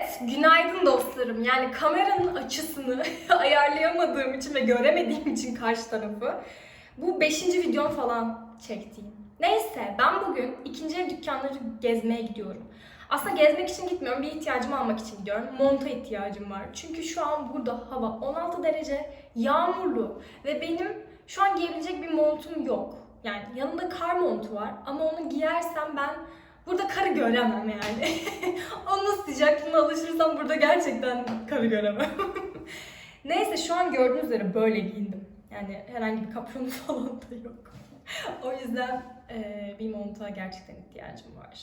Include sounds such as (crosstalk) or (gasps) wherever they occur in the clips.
Evet, Günaydın dostlarım. Yani kameranın açısını (laughs) ayarlayamadığım için ve göremediğim için karşı tarafı bu 5. videom falan çektiğim. Neyse ben bugün ikinci el dükkanları gezmeye gidiyorum. Aslında gezmek için gitmiyorum, bir ihtiyacımı almak için gidiyorum. Monta ihtiyacım var. Çünkü şu an burada hava 16 derece, yağmurlu ve benim şu an giyebilecek bir montum yok. Yani yanımda kar montu var ama onu giyersem ben burada karı göremem yani. (laughs) Onun sıcaklığına alışırsam burada gerçekten karı göremem. (laughs) Neyse şu an gördüğünüz üzere böyle giyindim. Yani herhangi bir kapşonu (laughs) falan da yok. o yüzden eee, bir monta gerçekten ihtiyacım var.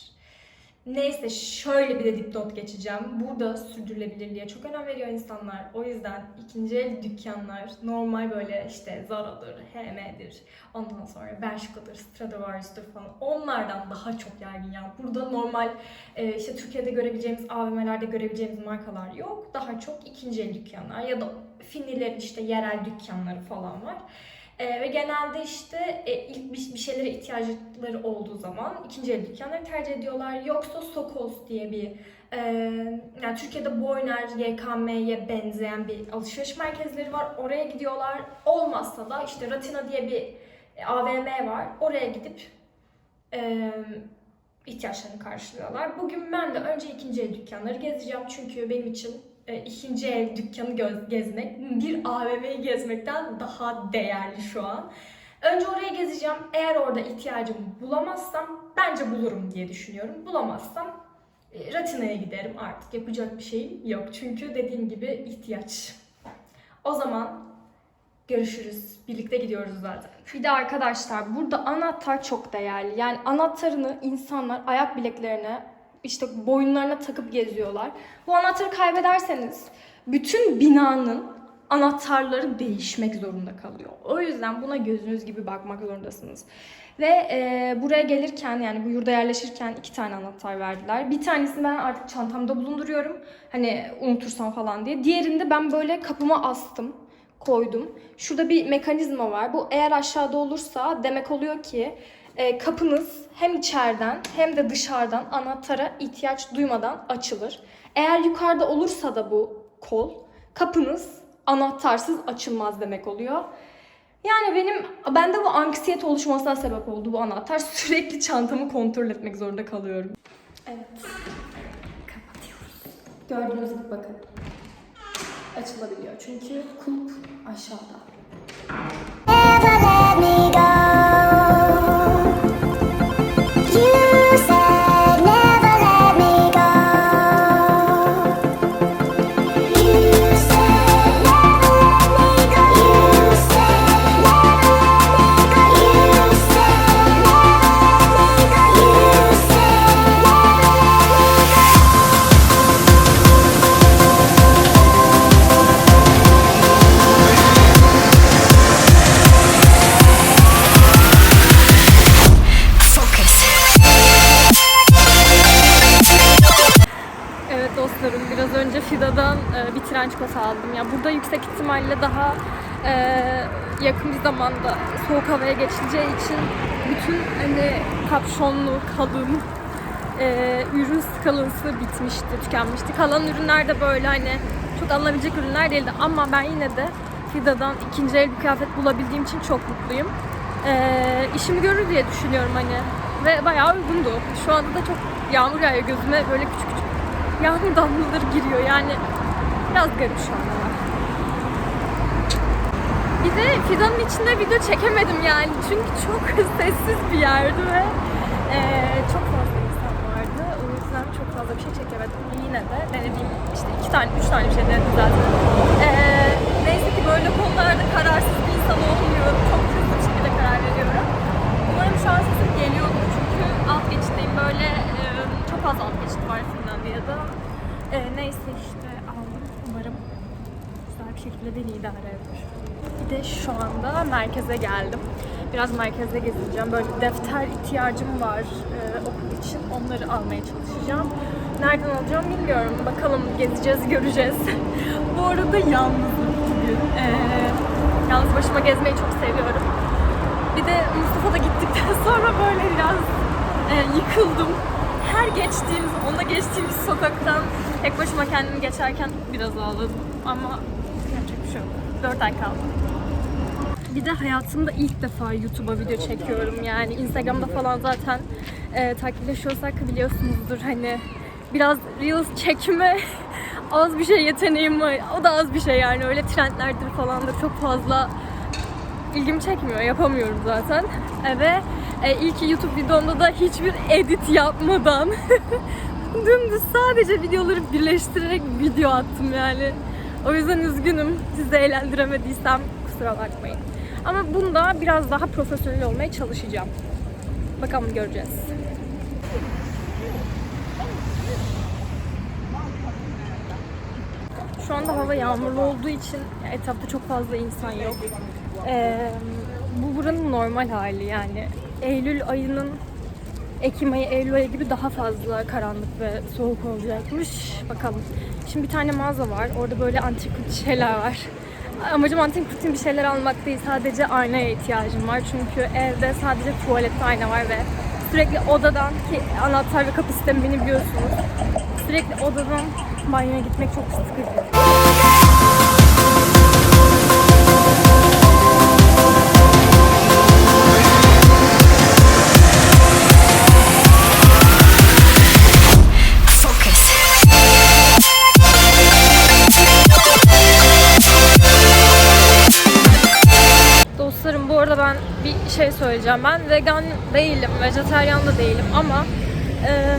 Neyse şöyle bir de dipnot geçeceğim. Burada sürdürülebilirliğe çok önem veriyor insanlar. O yüzden ikinci el dükkanlar normal böyle işte Zara'dır, H&M'dir, ondan sonra Bershka'dır, Stradivarius'tur falan onlardan daha çok yaygın. Yani burada normal e, işte Türkiye'de görebileceğimiz AVM'lerde görebileceğimiz markalar yok. Daha çok ikinci el dükkanlar ya da Finlilerin işte yerel dükkanları falan var. Ee, ve genelde işte e, ilk bir, bir şeylere ihtiyaçları olduğu zaman ikinci el dükkanları tercih ediyorlar. Yoksa Sokos diye bir e, yani Türkiye'de Boyner, YKM'ye benzeyen bir alışveriş merkezleri var. Oraya gidiyorlar. Olmazsa da işte Ratina diye bir e, AVM var. Oraya gidip e, ihtiyaçlarını karşılıyorlar. Bugün ben de önce ikinci el dükkanları gezeceğim. Çünkü benim için e, ikinci el dükkanı göz- gezmek bir AVM'yi gezmekten daha değerli şu an. Önce oraya gezeceğim. Eğer orada ihtiyacımı bulamazsam bence bulurum diye düşünüyorum. Bulamazsam e, Ratina'ya giderim artık. Yapacak bir şeyim yok. Çünkü dediğim gibi ihtiyaç. O zaman görüşürüz. Birlikte gidiyoruz zaten. Bir de arkadaşlar burada anahtar çok değerli. Yani anahtarını insanlar ayak bileklerine işte boyunlarına takıp geziyorlar. Bu anahtarı kaybederseniz bütün binanın anahtarları değişmek zorunda kalıyor. O yüzden buna gözünüz gibi bakmak zorundasınız. Ve e, buraya gelirken yani bu yurda yerleşirken iki tane anahtar verdiler. Bir tanesini ben artık çantamda bulunduruyorum. Hani unutursam falan diye. Diğerini de ben böyle kapıma astım koydum. Şurada bir mekanizma var. Bu eğer aşağıda olursa demek oluyor ki e, kapınız hem içeriden hem de dışarıdan anahtara ihtiyaç duymadan açılır. Eğer yukarıda olursa da bu kol kapınız anahtarsız açılmaz demek oluyor. Yani benim bende bu anksiyete oluşmasına sebep oldu bu anahtar. (laughs) Sürekli çantamı kontrol etmek zorunda kalıyorum. Evet. Kapatıyoruz. Gördüğünüz gibi bakın. Açılabiliyor çünkü kulp aşağıda. İhtimalle daha e, yakın bir zamanda soğuk havaya geçileceği için bütün hani kapşonlu, kalın e, ürün skalısı bitmişti, tükenmişti. Kalan ürünler de böyle hani çok alınabilecek ürünler değildi ama ben yine de Fida'dan ikinci el bir kıyafet bulabildiğim için çok mutluyum. E, işimi görür diye düşünüyorum hani ve bayağı uygundu. Şu anda da çok yağmur yağıyor gözüme böyle küçük küçük yağmur damlaları giriyor yani biraz garip şu anda. Bir de Fidan'ın içinde video çekemedim yani çünkü çok (laughs) sessiz bir yerdi ve eee, çok fazla insan vardı. O yüzden çok fazla bir şey çekemedim. Yine de denediğim işte iki tane, üç tane bir şey denedim zaten. Eee, neyse ki böyle konularda kararsız bir insan olmuyorum. Çok hızlı bir şekilde karar veriyorum. Umarım şu an sesim geliyordur çünkü alt geçitteyim böyle eee, çok az alt geçit var Finlandiya'da. Eee, neyse işte aldım. Umarım güzel bir şekilde idare eder. Bir de şu anda merkeze geldim. Biraz merkezde gezeceğim. Böyle defter ihtiyacım var e, okul için. Onları almaya çalışacağım. Nereden alacağım bilmiyorum. Bakalım gezeceğiz, göreceğiz. (laughs) Bu arada yalnızım bugün. E, yalnız başıma gezmeyi çok seviyorum. Bir de Mustafa da gittikten (laughs) sonra böyle biraz e, yıkıldım. her geçtiğimiz, onunla geçtiğimiz sokaktan tek başıma kendimi geçerken biraz ağladım. Ama yok. 4 ay kaldı. Bir de hayatımda ilk defa YouTube'a video çekiyorum. Yani Instagram'da falan zaten e, takipleşiyorsak biliyorsunuzdur hani biraz Reels çekme (laughs) az bir şey yeteneğim var. O da az bir şey yani öyle trendlerdir falan da çok fazla ilgimi çekmiyor. Yapamıyorum zaten. E, ve e, ilk YouTube videomda da hiçbir edit yapmadan (laughs) dümdüz sadece videoları birleştirerek video attım yani. O yüzden üzgünüm. Sizi eğlendiremediysem kusura bakmayın. Ama bunda biraz daha profesyonel olmaya çalışacağım. Bakalım göreceğiz. Şu anda hava yağmurlu olduğu için etrafta çok fazla insan yok. Ee, bu buranın normal hali yani. Eylül ayının Ekim ayı, Eylül ayı gibi daha fazla karanlık ve soğuk olacakmış. Bakalım. Şimdi bir tane mağaza var. Orada böyle antik şeyler var. Amacım antik kutin bir şeyler almak değil. Sadece aynaya ihtiyacım var. Çünkü evde sadece tuvalette ayna var ve sürekli odadan ki anahtar ve kapı sistemini biliyorsunuz. Sürekli odadan banyoya gitmek çok sıkıcı. Şey söyleyeceğim. Ben vegan değilim, vejetaryen da değilim ama e,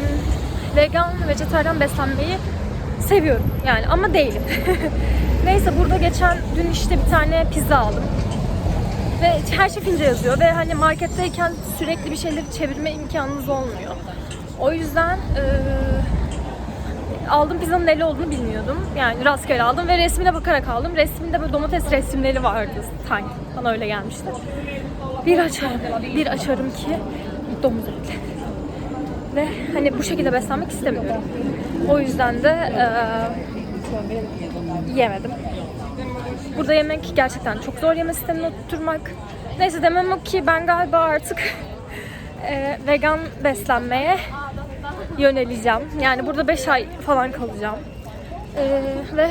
vegan, vejetaryen beslenmeyi seviyorum yani ama değilim. (laughs) Neyse burada geçen dün işte bir tane pizza aldım. Ve her şey Fince yazıyor ve hani marketteyken sürekli bir şeyleri çevirme imkanınız olmuyor. O yüzden e, aldım pizzanın neli olduğunu bilmiyordum. Yani rastgele aldım ve resmine bakarak aldım. Resminde böyle domates resimleri vardı sanki. Bana öyle gelmişti. Bir açarım, bir açarım ki domuz etli. Ve hani bu şekilde beslenmek istemiyorum. O yüzden de eee yemedim. Burada yemek gerçekten çok zor yeme sistemine oturtmak. Neyse demem o ki ben galiba artık eee, vegan beslenmeye yöneleceğim. Yani burada 5 ay falan kalacağım. Ee, ve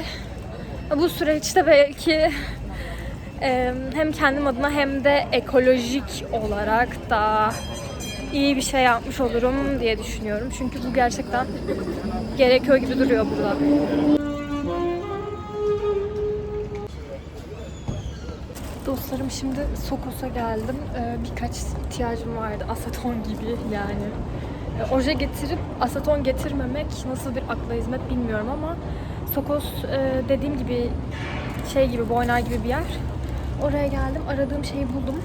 bu süreçte belki e, hem kendim adına hem de ekolojik olarak da iyi bir şey yapmış olurum diye düşünüyorum. Çünkü bu gerçekten gerekiyor gibi duruyor burada. Dostlarım şimdi Sokos'a geldim. Ee, birkaç ihtiyacım vardı. Aseton gibi yani. E, Oje getirip aseton getirmemek nasıl bir akla hizmet bilmiyorum ama Sokos e, dediğim gibi şey gibi Boynar gibi bir yer. Oraya geldim. Aradığım şeyi buldum.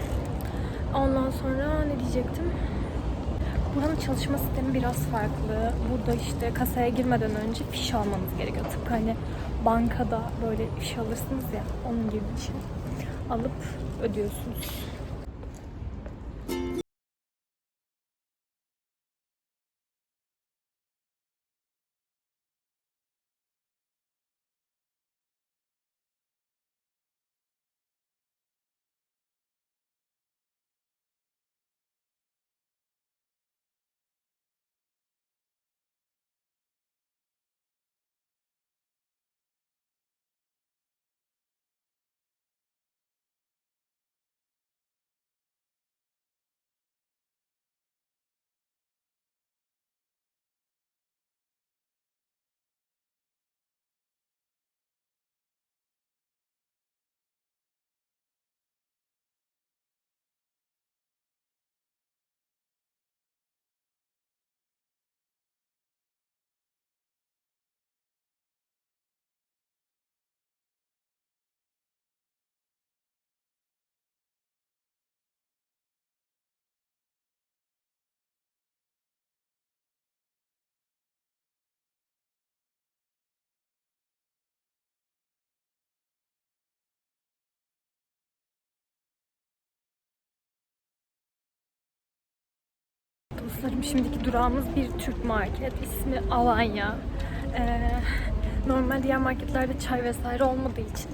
Ondan sonra ne diyecektim? Buranın çalışma sistemi biraz farklı. Burada işte kasaya girmeden önce fiş almanız gerekiyor. Tıpkı hani bankada böyle fiş alırsınız ya onun gibi bir şey. Alıp ödüyorsunuz. Dostlarım şimdiki durağımız bir Türk market. İsmi Alanya. Ee, normal diğer marketlerde çay vesaire olmadığı için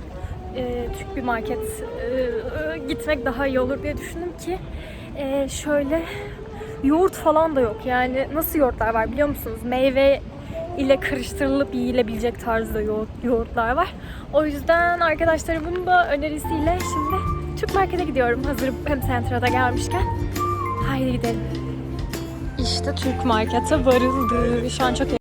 e, Türk bir market e, gitmek daha iyi olur diye düşündüm ki e, şöyle yoğurt falan da yok. Yani nasıl yoğurtlar var biliyor musunuz? Meyve ile karıştırılıp yiyilebilecek tarzda yoğurt, yoğurtlar var. O yüzden arkadaşlarımın da önerisiyle şimdi Türk Market'e gidiyorum. Hazır hem Centra'da gelmişken. Haydi gidelim. İşte Türk Market'e varıldı. Şu an çok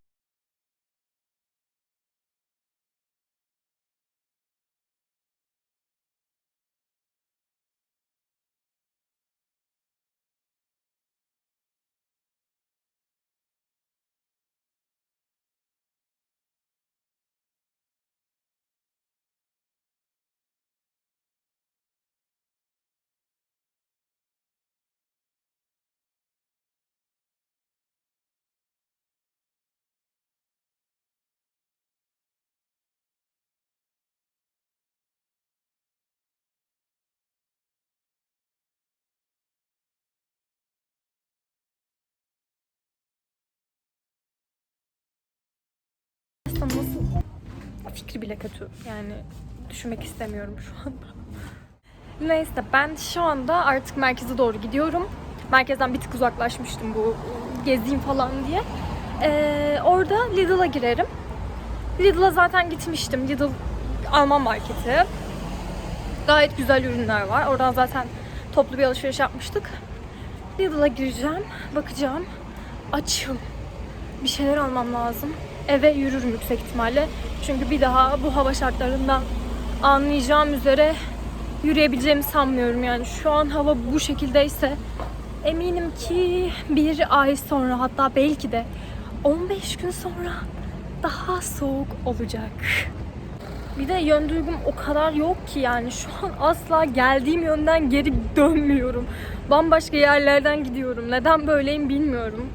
Fikri bile kötü. Yani düşünmek istemiyorum şu anda. Neyse ben şu anda artık merkeze doğru gidiyorum. Merkezden bir tık uzaklaşmıştım bu gezeyim falan diye. Ee, orada Lidl'a girerim. Lidl'a zaten gitmiştim. Lidl Alman marketi. Gayet güzel ürünler var. Oradan zaten toplu bir alışveriş yapmıştık. Lidl'a gireceğim, bakacağım. Açım bir şeyler almam lazım. Eve yürürüm yüksek ihtimalle. Çünkü bir daha bu hava şartlarında anlayacağım üzere yürüyebileceğimi sanmıyorum. Yani şu an hava bu şekildeyse eminim ki bir ay sonra hatta belki de 15 gün sonra daha soğuk olacak. Bir de yön duygum o kadar yok ki yani şu an asla geldiğim yönden geri dönmüyorum. Bambaşka yerlerden gidiyorum. Neden böyleyim bilmiyorum.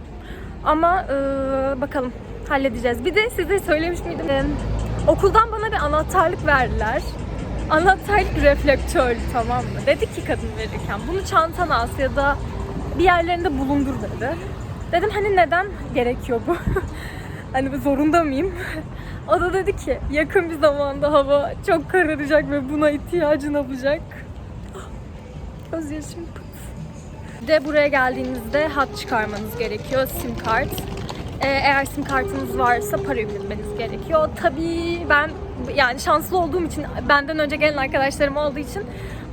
Ama e, bakalım halledeceğiz. Bir de size söylemiş miydim? E, okuldan bana bir anahtarlık verdiler. Anahtarlık reflektör tamam mı? Dedi ki kadın verirken bunu çantana as ya da bir yerlerinde bulundur dedi. Dedim hani neden gerekiyor bu? (laughs) hani zorunda mıyım? (laughs) O da dedi ki yakın bir zamanda hava çok kararacak ve buna ihtiyacın olacak. (gasps) Gözyaşım pıt. De buraya geldiğinizde hat çıkarmanız gerekiyor. Sim kart. Ee, eğer sim kartınız varsa para yükletmeniz gerekiyor. Tabii ben yani şanslı olduğum için benden önce gelen arkadaşlarım olduğu için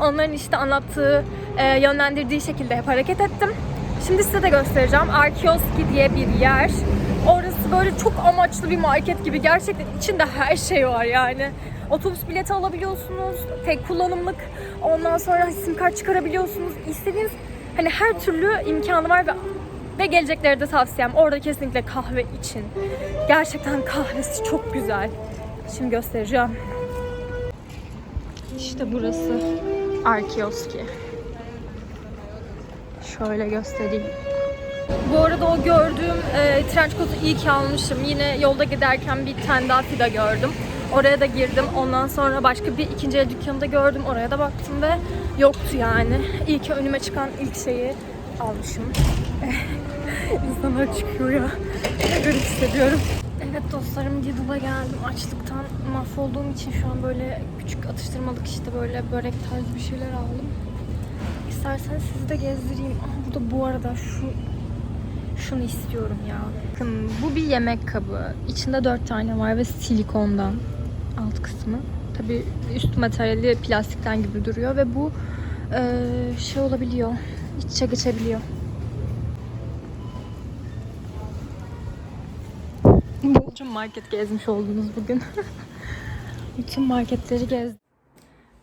onların işte anlattığı, e, yönlendirdiği şekilde hep hareket ettim. Şimdi size de göstereceğim. Arkioski diye bir yer. Orası böyle çok amaçlı bir market gibi. Gerçekten içinde her şey var yani. Otobüs bileti alabiliyorsunuz. Tek kullanımlık. Ondan sonra sim kart çıkarabiliyorsunuz. İstediğiniz hani her türlü imkanı var ve ve gelecekleri de tavsiyem orada kesinlikle kahve için. Gerçekten kahvesi çok güzel. Şimdi göstereceğim. İşte burası Arkioski. Şöyle göstereyim. Bu arada o gördüğüm e, trench coat'u iyi ki almışım. Yine yolda giderken bir tane daha fida gördüm. Oraya da girdim. Ondan sonra başka bir ikinci el dükkanı da gördüm. Oraya da baktım ve yoktu yani. İyi ki önüme çıkan ilk şeyi almışım. (laughs) İnsanlar çıkıyor ya. Garip hissediyorum. Evet dostlarım Lidl'a geldim. Açlıktan mahvolduğum için şu an böyle küçük atıştırmalık işte böyle börek tarzı bir şeyler aldım. İsterseniz sizi de gezdireyim. Aa, burada bu arada şu şunu istiyorum ya. Bakın bu bir yemek kabı. İçinde dört tane var ve silikondan alt kısmı. Tabii üst materyali plastikten gibi duruyor ve bu eee, şey olabiliyor. İç içe geçebiliyor. Bolca market gezmiş oldunuz bugün. (laughs) Bütün marketleri gezdim.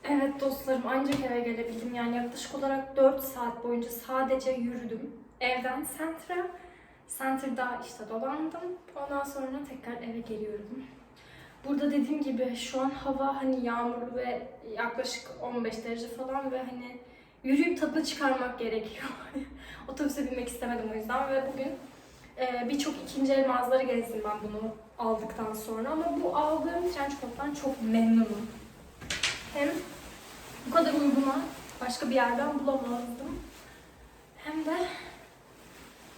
Evet dostlarım ancak eve gelebildim. Yani yaklaşık olarak 4 saat boyunca sadece yürüdüm. Evden Center'a. Center'da işte dolandım. Ondan sonra tekrar eve geliyorum. Burada dediğim gibi şu an hava hani yağmurlu ve yaklaşık 15 derece falan ve hani yürüyüp tadını çıkarmak gerekiyor. (laughs) Otobüse binmek istemedim o yüzden ve bugün e, birçok ikinci el mağazaları gezdim ben bunu aldıktan sonra ama bu aldığım trench coat'tan çok memnunum. Hem bu kadar uyguna başka bir yerden bulamazdım. Hem de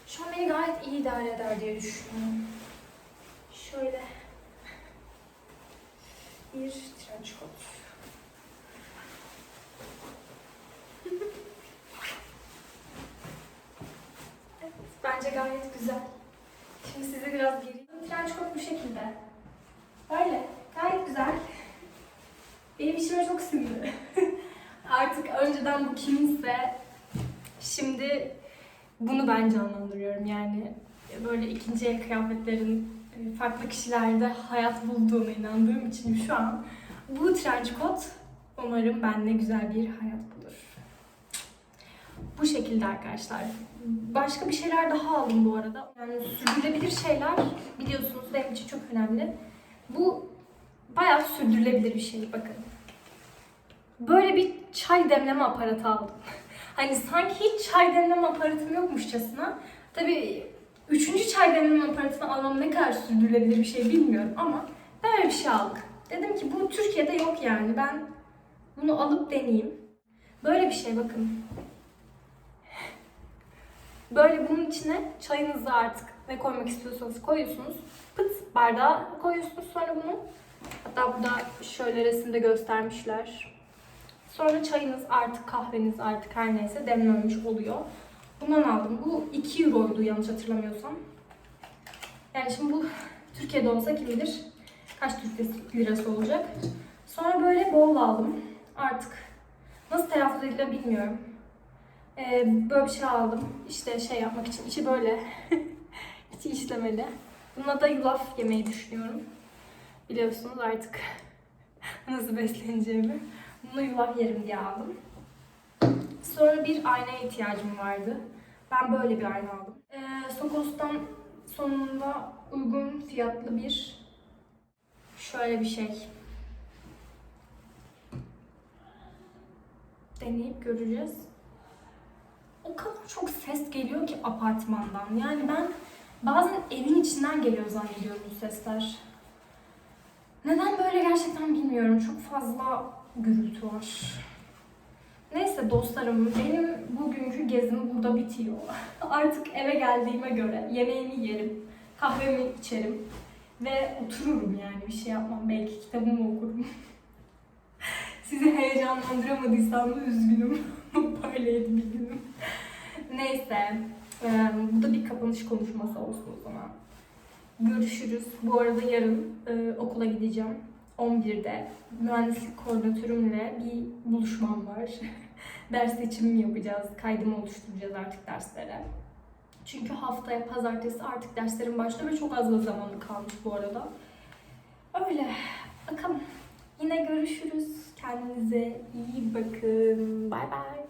şu an beni gayet iyi idare eder diye düşünüyorum. Şöyle bir trench coat bence gayet güzel. Şimdi size biraz geri... Trenç kot bu şekilde. Böyle. Gayet güzel. Benim işime çok sindi. (laughs) Artık önceden bu kimse şimdi bunu ben canlandırıyorum yani. Böyle ikinci el kıyafetlerin e, farklı kişilerde hayat bulduğuna inandığım için şu an bu trench coat umarım bende güzel bir hayat bulur. Bu şekilde arkadaşlar. Başka bir şeyler daha aldım bu arada. Yani sürdürülebilir şeyler biliyorsunuz benim için çok önemli. Bu bayağı sürdürülebilir bir şey bakın. Böyle bir çay demleme aparatı aldım. (laughs) Hani sanki hiç çay demleme aparatım yokmuşçasına. Tabii üçüncü çay demleme aparatını almam ne kadar sürdürülebilir bir şey bilmiyorum ama böyle bir şey aldık. Dedim ki bu Türkiye'de yok yani ben bunu alıp deneyeyim. Böyle bir şey bakın. Böyle bunun içine çayınızı artık ne koymak istiyorsanız koyuyorsunuz. Pıt bardağa koyuyorsunuz sonra bunu. Hatta burada şöyle resimde göstermişler. Sonra çayınız artık kahveniz artık her neyse demlenmiş oluyor. Bundan aldım. Bu 2 euroydu yanlış hatırlamıyorsam. Yani şimdi bu Türkiye'de olsa kim bilir kaç Türk lirası olacak. Sonra böyle bol aldım. Artık nasıl telaffuz ediliyor bilmiyorum. Ee, böyle bir şey aldım. İşte şey yapmak için. içi böyle. (laughs) içi işlemeli. Bununla da yulaf yemeyi düşünüyorum. Biliyorsunuz artık (laughs) nasıl besleneceğimi. Bununla yulaf yerim diye aldım. Sonra bir aynaya ihtiyacım vardı. Ben böyle bir ayna aldım. Ee, Sokos'tan sonunda uygun fiyatlı bir şöyle bir şey. Deneyip göreceğiz. O kadar çok ses geliyor ki apartmandan. Yani ben bazen evin içinden geliyor zannediyorum bu sesler. Neden böyle gerçekten bilmiyorum. Çok fazla gürültü var. Neyse dostlarım, benim bugünkü gezim burada bitiyor. (laughs) Artık eve geldiğime göre yemeğimi yerim, kahvemi içerim ve otururum yani bir şey yapmam. Belki kitabımı okurum. (laughs) Sizi heyecanlandıramadıysam da üzgünüm. (laughs) Böyleydi bir günüm. (laughs) Neyse, e, bu da bir kapanış konuşması olsun o zaman. Görüşürüz. Bu arada yarın e, okula gideceğim. 11'de mühendislik koordinatörümle bir buluşmam var. (laughs) Ders seçimi yapacağız. Kaydımı oluşturacağız artık derslere. Çünkü haftaya pazartesi artık derslerim başlıyor ve çok az da zamanı kalmış bu arada. Öyle. Bakalım. Yine görüşürüz. Kendinize iyi bakın. Bay bay.